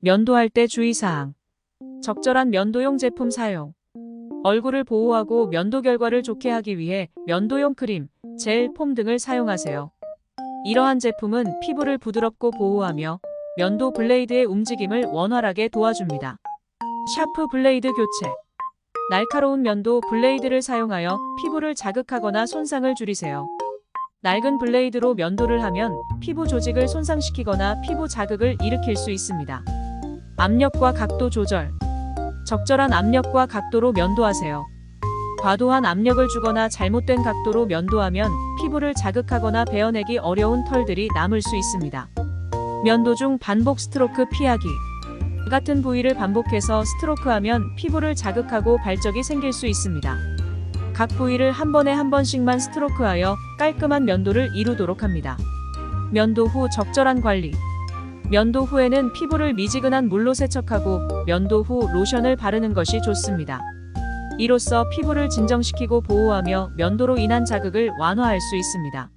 면도할 때 주의사항. 적절한 면도용 제품 사용. 얼굴을 보호하고 면도 결과를 좋게 하기 위해 면도용 크림, 젤, 폼 등을 사용하세요. 이러한 제품은 피부를 부드럽고 보호하며 면도 블레이드의 움직임을 원활하게 도와줍니다. 샤프 블레이드 교체. 날카로운 면도 블레이드를 사용하여 피부를 자극하거나 손상을 줄이세요. 낡은 블레이드로 면도를 하면 피부 조직을 손상시키거나 피부 자극을 일으킬 수 있습니다. 압력과 각도 조절. 적절한 압력과 각도로 면도하세요. 과도한 압력을 주거나 잘못된 각도로 면도하면 피부를 자극하거나 베어내기 어려운 털들이 남을 수 있습니다. 면도 중 반복 스트로크 피하기. 같은 부위를 반복해서 스트로크하면 피부를 자극하고 발적이 생길 수 있습니다. 각 부위를 한 번에 한 번씩만 스트로크하여 깔끔한 면도를 이루도록 합니다. 면도 후 적절한 관리. 면도 후에는 피부를 미지근한 물로 세척하고 면도 후 로션을 바르는 것이 좋습니다. 이로써 피부를 진정시키고 보호하며 면도로 인한 자극을 완화할 수 있습니다.